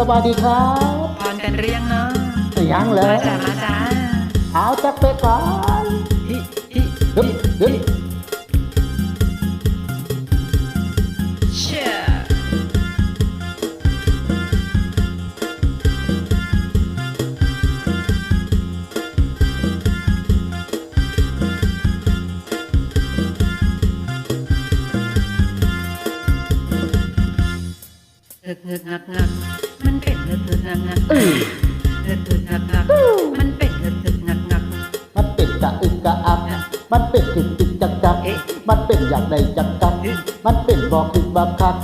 สวัสดีครับพรกันเรียงเนาะยังเลมายจ้ามาจ้าเอาจักไปก่อนฮิฮิฮึบฮึบเชื่อเงึกเงึกงักงัก มันเป็นเงินตึกงักงักเงินตึกงักงักมันเป็นเงินตึกงักงักมันเป็นกะอึกกะอักมันเป็นงิดตึกจักจักมันเป็นอย่างใดจักจักมันเป็นบอกถึกบักคัก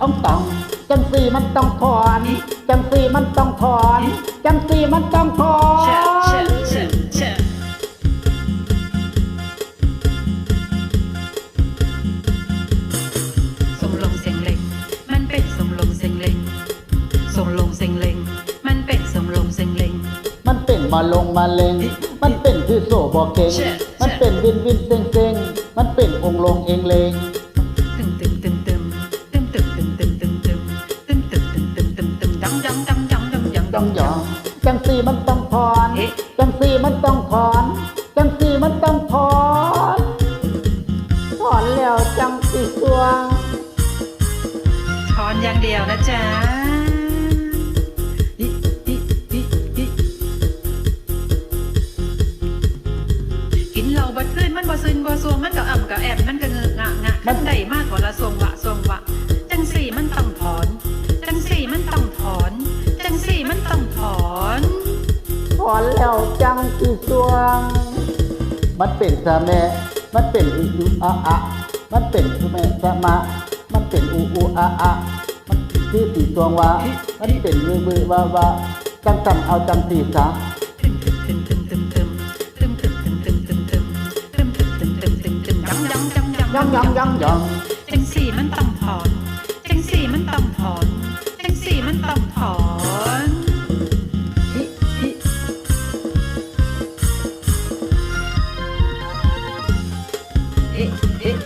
ต้องต้องจังสีมันต้องถอน จังสีมันต้องถอน จังสีมันต้องถอน มาลงมาเลงมันเป็นคือโซบอกเก่งมันเป็นวินวินเซ็งเซ็งมันเป็นองลงเองเลงต้องยองจังสีมันต้องถอนจังสีมันต้องถอนจังสีมันต้องถอนถอนแล้วจังสีตัวถอนอย่างเดียวนะจ๊ะ วงมันก็อ่ำก็แอบมันก็เงอะงะงะมันได้มากกว่าละทรงวะทรงวะ จังสี่มันต้องถอน จังสี่มันต้องถอน จังสี่มันต้องถอน ถอนแล้วจังสีสวง มันเป็นสะแม่ มันเป็นอุอุอะอะ มันเป็นสะแม่สะมะ มันเป็นอุอุอะอะมันคือสีสวงวะ มันเป็นมือมือวาวาจังสันเอาจังสีสา ยังยังยังยังจังสี่มันต้องถอนจังสี่มันต้องถอนจังสี่มันต้องถอนเอ๊ะเอ๊ะ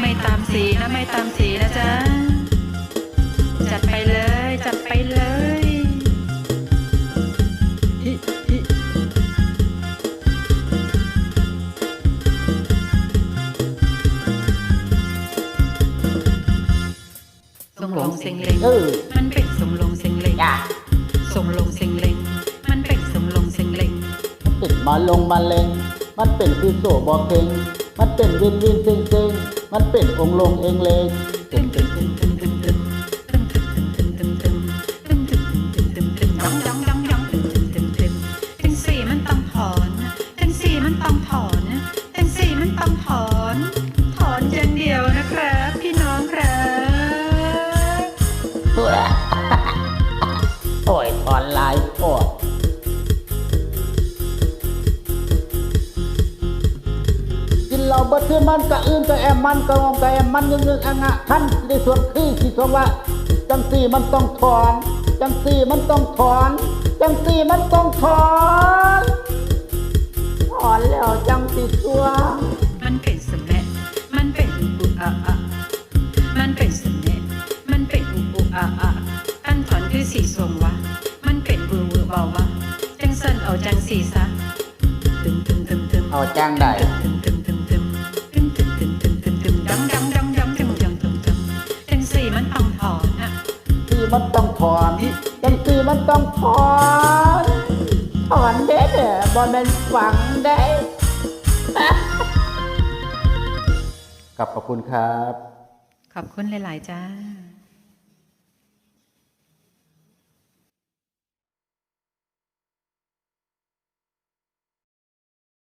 ไม่ตามสีนะไม่ตามสีนะจ๊ะ เสียงเล็ง เออ มันเป็นส่งลงเสียงเล็งจ้าส่งลงเสียงเล็ง มันเป็นส่งลงเสียงเล็ง มันเป็นมาลงมาเลงมันเป็นคือโซบอกเก่งมันเป็นวินวินเซ็งเซ็งมันเป็นองค์ลงเองเลงตึมตึมตึมตึ โอ้ยถอนไลายโอ้กินเหล้าเบัดคือมันกะอื่นกะแอมมันกะงอมกะแอมมันเงึงเงึงอะงะขั้นในส่วนคือที่สองว่า จังสี่มันต้องถอน จังสี่มันต้องถอน จังสี่มันต้องถอนถอนแล้วจังสี่ตัวมันเป็น วือวือเบาวะจังเส้นเอาจังสีซะตึมตึมตึมตึมเอาจ้างได้ตึมตึมตึมตึมตึมตึมตึมตึมตึมตึมดังดังดังดังตึมดังตึมตึมจังสีมันต้องถอนอะสี่มันต้องถอนจังสี่มันต้องถอนถอนเด็ดเนี่ยบอลเป็นฝังได้กับขอบคุณครับ ขอบคุณหลาย ๆ จ้า